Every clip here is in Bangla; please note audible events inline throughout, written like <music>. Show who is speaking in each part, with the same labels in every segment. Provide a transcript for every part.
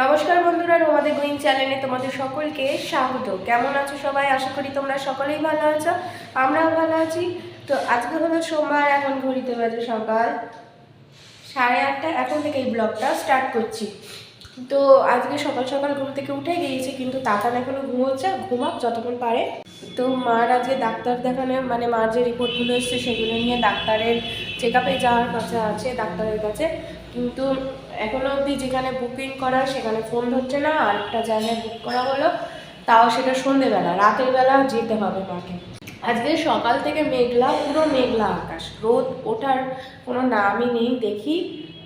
Speaker 1: নমস্কার বন্ধুরা রোমাদের গুইন চ্যানেলে তোমাদের সকলকে স্বাগত। কেমন আছো সবাই? আশা করি তোমরা সকলেই ভালো আছো, আমরাও ভালো আছি। তো আজকে হলো সোমবার, এখন ঘড়িতে বাজে সকাল সাড়ে আটটা। এখন থেকে এই ব্লগটা স্টার্ট করছি। তো আজকে সকাল সকাল ঘুম থেকে উঠে গিয়েছি, কিন্তু তাতান এখনও ঘুমোচ্ছে, ঘুমাক যতক্ষণ পারে। তো মার আজকে ডাক্তার দেখানো মানে মার যে রিপোর্টগুলো এসছে, সেগুলো নিয়ে ডাক্তারের চেক আপে যাওয়ার কাছে আছে, ডাক্তারের কাছে। কিন্তু এখনও অবধি যেখানে বুকিং করা সেখানে ফোন ধরছে না, আর একটা জায়গায় বুক করা হলো, তাও সেটা সন্ধেবেলা, রাতের বেলা যেতে হবে মাকে আজকে সকাল থেকে মেঘলা, পুরো মেঘলা আকাশ। রোদ ওঠার কোনো নামই নেই, দেখি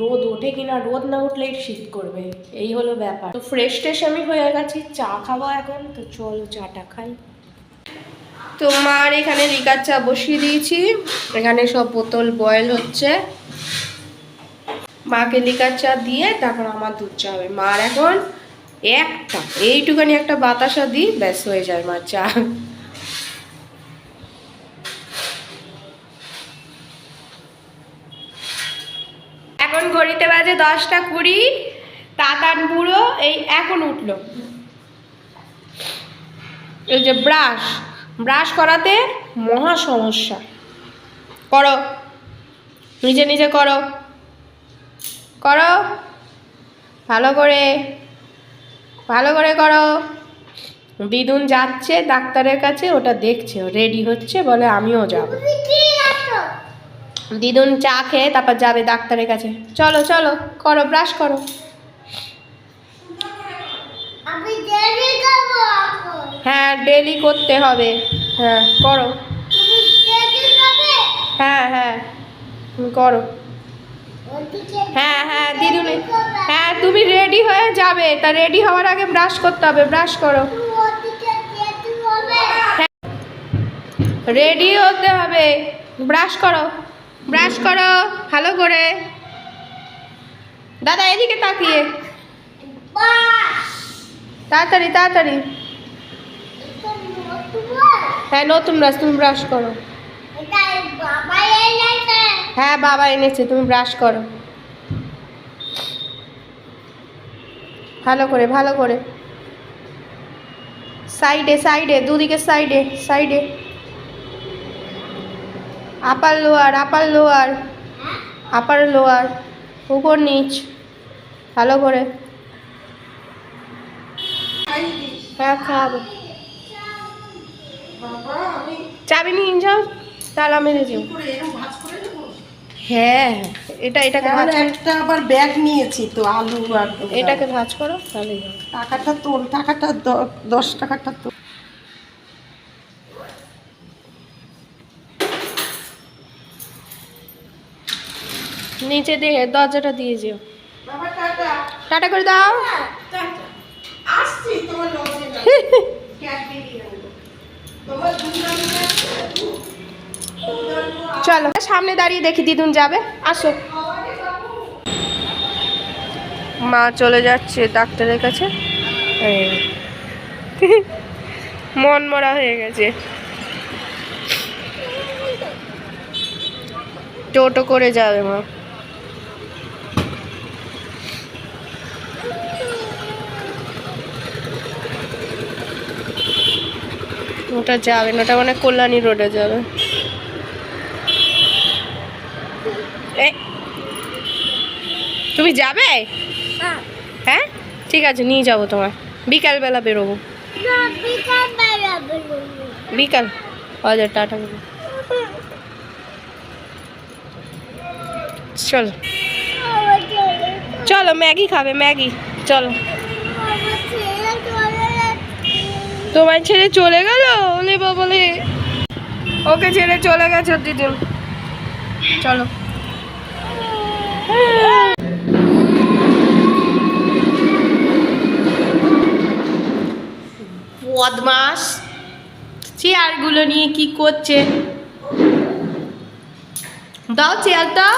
Speaker 1: রোদ ওঠে কিনা, রোদ না উঠলেই শীত করবে, এই হলো ব্যাপার। তো ফ্রেশ ট্রেশ আমি হয়ে গেছি, চা খাব এখন, তো চলো চাটা খাই। তোমার এখানে লিকার চা বসিয়ে দিয়েছি, এখানে সব বোতল বয়েল হচ্ছে। মাকে লিকার চা দিয়ে তারপর আমার দুধ চা হবে। মার এখন একটা, এইটুখানি একটা বাতাসা দিই, ব্যাস হয়ে যায় মার চা। এখন ঘড়িতে বাজে দশটা কুড়ি, তাতান বুড়ো এই এখন উঠল। এই যে ব্রাশ ব্রাশ করাতে মহা সমস্যা। করো, নিজে নিজে করো। করো। ভালো করে ভালো করে করো। দিদুন যাচ্ছে ডাক্তারের কাছে ওটা দেখছে রেডি হচ্ছে বলে আমিও যাব। দিদুন চা খেয়ে তারপর যাবে ডাক্তারের কাছে। চলো চলো করো ব্রাশ করো। হ্যাঁ ডেলি করতে হবে। হ্যাঁ করো। হ্যাঁ হ্যাঁ তুমি করো। হ্যাঁ হ্যাঁ দিদুনি হ্যাঁ তুমি রেডি হয়ে যাবে। তা রেডি হওয়ার আগে ব্রাশ করতে হবে ব্রাশ করো। রেডি হতে হবে। ব্রাশ করো ব্রাশ করো, ভালো করে। দাদা, এদিকে তাকিয়ে। তাড়াতাড়ি তাড়াতাড়ি। হ্যাঁ নতুন ব্রাশ তুমি ব্রাশ করো। হ্যাঁ বাবা এনেছে তুমি ব্রাশ করো। ভালো করে ভালো করে। সাইডে সাইডে দুদিকে সাইডে সাইডে upper lower upper lower upper lower উপর নিচ ভালো করে। হ্যাঁ খাওয়াবো। চাবি নিয়ে যাও তালা মেরে যাও হ্যাঁ এটা এটাকে ভাজ
Speaker 2: একটা আবার ব্যাগ নিয়েছি তো আলু আর
Speaker 1: এটাকে ভাজ করো তাহলে
Speaker 2: টাকাটা তোল টাকাটা দশ টাকাটা তোল।
Speaker 1: নিচে দিয়ে দরজাটা দিয়ে যেও। টাটা। করে দাও।
Speaker 2: আসছি তোমার
Speaker 1: চলো, সামনে দাঁড়িয়ে দেখি দিদুন যাবে। আসো। মা চলে যাচ্ছে ডাক্তারের কাছে। <laughs> মন মরা হয়ে গেছে। টোটো করে যাবে মা। ওটা যাবে ওটা মানে কল্যাণী রোডে যাবে। তুমি যাবে? হ্যাঁ। ঠিক আছে নিয়ে যাব তোমার বিকালবেলা বেরোবো।
Speaker 3: বিকাল বেলা বেরোবো
Speaker 1: বিকাল। হাজার টাটা চলো। চলো ম্যাগি খাবে ম্যাগি। চলো।
Speaker 3: আমার ছেলে চলে
Speaker 1: তোমার গেল? ওলে বলে। ওকে ছেড়ে চলে গেছে দিদিন। চলো। বদমাস চেয়ারগুলো নিয়ে কি করছে? দাও চেয়ার, দাও।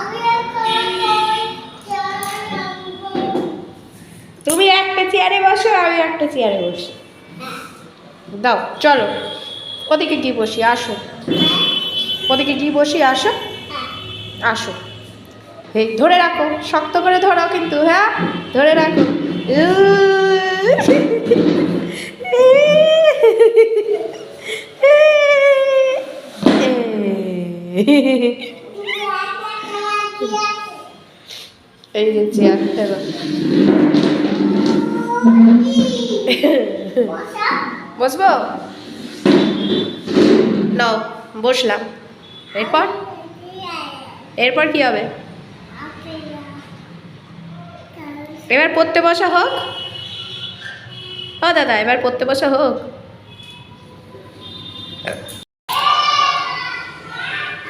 Speaker 3: আমি এখন ওই চেয়ারে রাখব।
Speaker 1: তুমি একটা চেয়ারে বসো, আমি একটা চেয়ারে বসি। দাও, চলো। ওদিকে গিয়ে বসি, আসো। ওদিকে গিয়ে বসি, আসো। আসো। এই, ধরে রাখো। শক্ত করে ধরো কিন্তু হ্যাঁ? ধরে রাখো। এই যে চেয়ারটা বসবো? নাও বসলাম। এরপর? এরপর কি হবে? এবার পড়তে বসা হোক। ও দাদা, এবার পড়তে বসা হোক।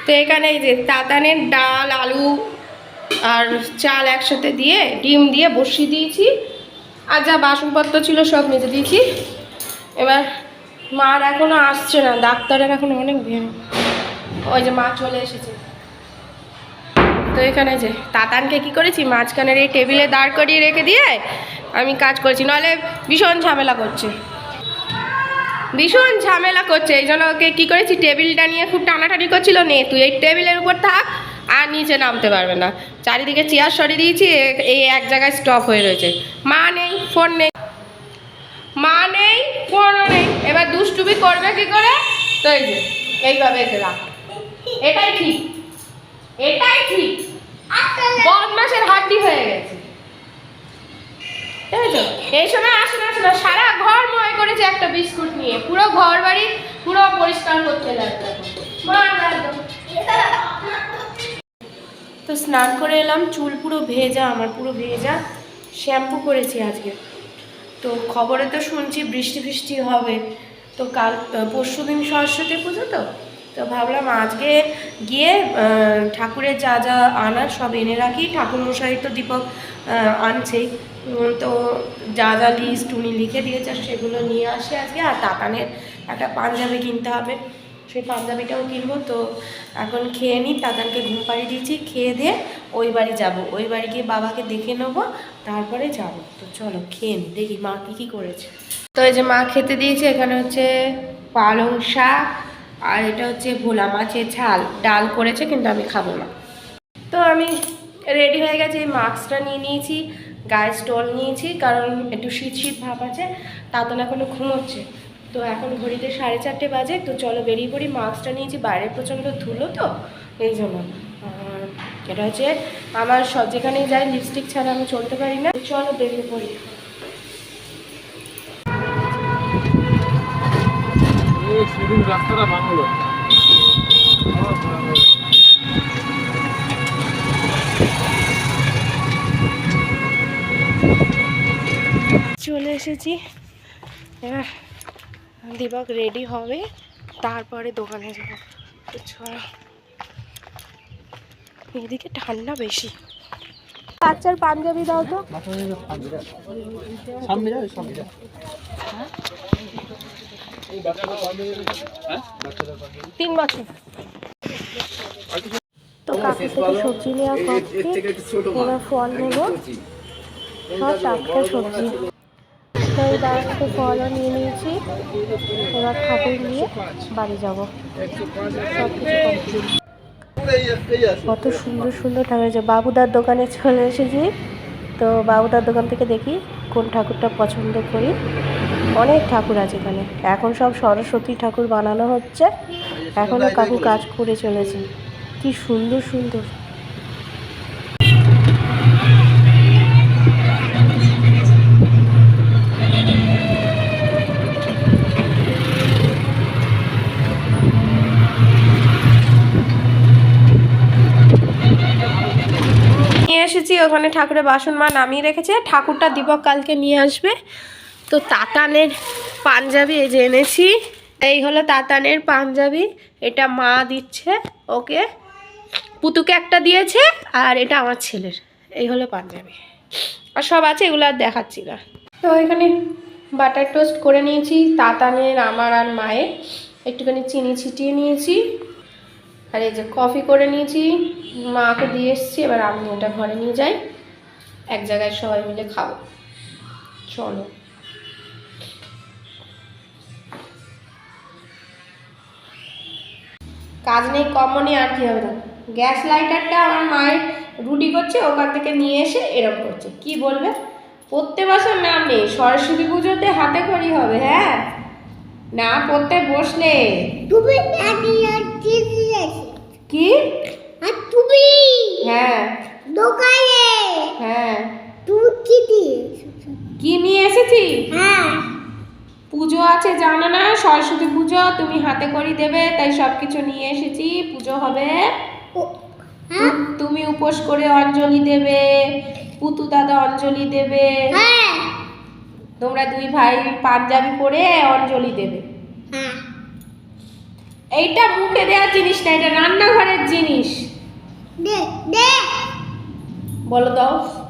Speaker 1: তো এখানে এই যে তাতানের ডাল, আলু আর চাল একসাথে দিয়ে ডিম দিয়ে বসিয়ে দিয়েছি। আর যা বাসনপত্র ছিল সব মেজে দিয়েছি। এবার মার এখনও আসছে না, ডাক্তারের এখন অনেক ভিড় ওই যে মা চলে এসেছে। তো এখানে যে তাতানকে কি করেছি, মাঝখানের এই টেবিলে দাঁড় করিয়ে রেখে দিয়ে আমি কাজ করেছি নাহলে ভীষণ ঝামেলা করছে। ভীষণ ঝামেলা করছে, এই জন্য ওকে কী করেছি, টেবিলটা নিয়ে খুব টানাটানি করছিল, নে তুই এই টেবিলের উপর থাক, আর নিচে নামতে পারবে না। চারিদিকে চেয়ার সরিয়ে দিয়েছি এই এক জায়গায় স্টপ হয়ে রয়েছে। মা নেই, ফোন নেই। মা নেই, ফোনও নেই। এবার দুষ্টুমি করবে কি করে? তো এই এইভাবে এসে রাখ। এটাই ঠিক। এটাই ঠিক বদমাসের হাড্ডি হয়ে গেছে বুঝেছ? এই সময় আসে না আসে না সারা ঘর ময় করেছে একটা বিস্কুট নিয়ে। পুরো ঘর বাড়ি পুরো পরিষ্কার করতে। মা, তো স্নান করে এলাম চুল পুরো ভেজা আমার পুরো ভেজা। শ্যাম্পু করেছি আজকে। তো খবরে তো শুনছি বৃষ্টি বৃষ্টি হবে। তো কাল পরশু দিন সরস্বতী পুজো তো। তো ভাবলাম আজকে গিয়ে ঠাকুরের যা যা আনার সব এনে রাখি। ঠাকুর মশাই তো দীপক আনছেই। তো যা যা লিস্ট উনি লিখে দিয়েছে সেগুলো নিয়ে আসে আজকে। আর তাতানের একটা পাঞ্জাবি কিনতে হবে। সেই পাঞ্জাবিটাও কিনবো। তো এখন খেয়ে নিই, তাতানকে ঘুম পাড়িয়ে দিয়েছি। খেয়ে দিয়ে ওই বাড়ি যাব। ওই বাড়ি গিয়ে বাবাকে দেখে নেব। তারপরে যাব। তো চলো, খেয়ে নিই। দেখি মা কী কী করেছে। তো এই যে মা খেতে দিয়েছে, এখানে হচ্ছে পালং শাক আর এটা হচ্ছে ভোলা মাছের ঝাল। ডাল করেছে, কিন্তু আমি খাব না। তো আমি রেডি হয়ে গেছি, এই মাস্কটা নিয়ে নিয়েছি। গায়ে স্টল নিয়েছি, কারণ একটু শীত শীত ভাব আছে তাতন এখনও ঘুমোচ্ছে তো এখন ঘড়িতে সাড়ে চারটে বাজে, তো চলো বেরিয়ে পড়ি, মাস্কটা নিয়েছি, বাইরে প্রচণ্ড ধুলো তো, এই জন্য। আর এটা হচ্ছে, আমার সব যেখানেই যাই লিপস্টিক ছাড়া আমি চলতে পারি না। চলো বেরিয়ে পড়ি।
Speaker 4: রাস্তাটা ভাঙলো
Speaker 1: এসেছি। এবার দীপক রেডি হবে, তারপরে দোকানে যাব। এদিকে ঠান্ডা বেশি। বাচ্চার পাঞ্জাবি দাও তো। তিন বছর। তো কাকু থেকে সবজি নেওয়া ফল নেব। সব টাটকা সবজি। এই বাড়ি থেকে ফলও নিয়ে নিয়েছি। এবার ঠাকুর নিয়ে বাড়ি যাব। সব কিছু কত সুন্দর সুন্দর ঠাকুর আছে। বাবুদার দোকানে চলে এসেছি। তো বাবুদার দোকান থেকে দেখি কোন ঠাকুরটা পছন্দ করি। অনেক ঠাকুর আছে এখানে। এখন সব সরস্বতী ঠাকুর বানানো হচ্ছে। এখনও কাকু কাজ করে চলেছে। কি সুন্দর সুন্দর নিয়ে এসেছি ওখানে ঠাকুরের বাসন মা নামিয়ে রেখেছে। ঠাকুরটা দীপক কালকে নিয়ে আসবে। তো তাতানের পাঞ্জাবি এই যে এনেছি। এই হলো তাতানের পাঞ্জাবি। এটা মা দিচ্ছে, ওকে। পুতুকে একটা দিয়েছে, আর এটা আমার ছেলের। এই হলো পাঞ্জাবি। আর সব আছে, এগুলো আর দেখাচ্ছি না। তো এখানে বাটার টোস্ট করে নিয়েছি, তাতানের, আমার আর মায়ের। একটুখানি চিনি ছিটিয়ে নিয়েছি। আর এই যে কফি করে নিয়েছি, মাকে দিয়ে এসেছি, এবার আমি ওটা ঘরে নিয়ে যাই, এক জায়গায় সবাই মিলে খাব। চলো। কাজ নেই কমনই আর কি হবে না। গ্যাস লাইটারটা আমার মায়ের রুটি করছে, ওখান থেকে নিয়ে এসে এরকম করছে। কি বলবে? প্রত্যেক বছর নাম নেই, সরস্বতী পুজোতে হাতে খড়ি হবে হ্যাঁ? না পড়তে বসলে।
Speaker 3: তুমি কি? আর তুমি?
Speaker 1: হ্যাঁ।
Speaker 3: দোকানে?
Speaker 1: হ্যাঁ।
Speaker 3: তুমি কি
Speaker 1: কি নিয়ে এসেছি?
Speaker 3: হ্যাঁ।
Speaker 1: পুজো আছে জানো না? সরস্বতী পুজো তুমি হাতে করি দেবে তাই সব কিছু নিয়ে এসেছি। পুজো হবে।
Speaker 3: হ্যাঁ।
Speaker 1: তুমি উপোস করে অঞ্জলি দেবে পুতু দাদা অঞ্জলি দেবে।
Speaker 3: হ্যাঁ।
Speaker 1: তোমরা দুই ভাই পাঞ্জাবি পরে অঞ্জলি দেবে।
Speaker 3: হ্যাঁ।
Speaker 1: এইটা মুখে দেওয়ার জিনিস না এটা রান্নাঘরের জিনিস।
Speaker 3: দে দে।
Speaker 1: বলো দাও।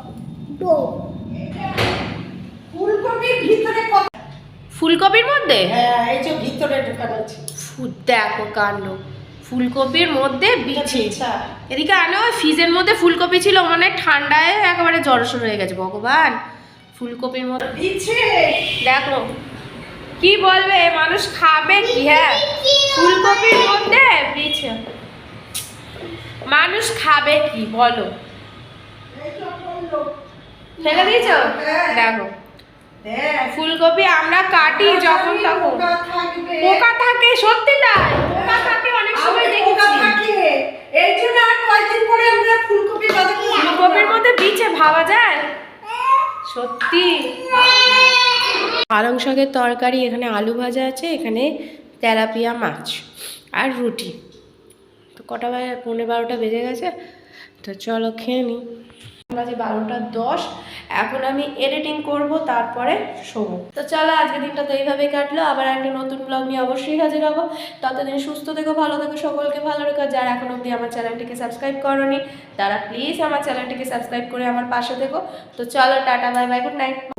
Speaker 2: ফুলকপির ভিতরে
Speaker 1: ফুলকপির মধ্যে?
Speaker 2: হ্যাঁ এই যে ভিতরে ঢোকানো আছে।
Speaker 1: ফু- দেখো কাণ্ড। ফুলকপির মধ্যে বিছে এদিকে আনো ফ্রিজের মধ্যে ফুলকপি ছিল মনে হয় ঠান্ডায় একেবারে জড়সড় হয়ে গেছে ভগবান। ফুলকপির মধ্যে
Speaker 2: দিচ্ছে।
Speaker 1: দেখো কি বলবে মানুষ খাবে কি হ্যাঁ? ফুলকপির মধ্যে বিছে মানুষ খাবে কি বলো। ফেলে দিয়েছ? দেখো। ফুলকপি আমরা কাটি যখন তখন।
Speaker 2: পোকা
Speaker 1: থাকে সত্যি তাই। পোকা থাকে অনেক সময় দেখেছি।
Speaker 2: এই জন্য আর কয়েকদিন পরে আমরা ফুলকপি
Speaker 1: ফুলকপির মধ্যে বিছে ভাবা যায়? সত্যি? পালং শাকের তরকারি, এখানে আলু ভাজা আছে, এখানে তেলাপিয়া মাছ আর রুটি। তো কটা বাজার পনেরো বারোটা বেজে গেছে। তো চলো খেয়ে নিই বাজে বারোটা দশ। এখন আমি এডিটিং করব, তারপরে শোবো। তো চলো আজকে দিনটা তো এইভাবেই কাটলো। আবার একটা নতুন ব্লগ নিয়ে অবশ্যই হাজির হব। ততদিন সুস্থ থেকো, ভালো থেকো, সকলকে ভালো রেখো। যারা এখন অবধি আমার চ্যানেলটিকে সাবস্ক্রাইব করনি, তারা প্লিজ আমার চ্যানেলটিকে সাবস্ক্রাইব করে আমার পাশে থেকো। তো চলো, tata bye bye good night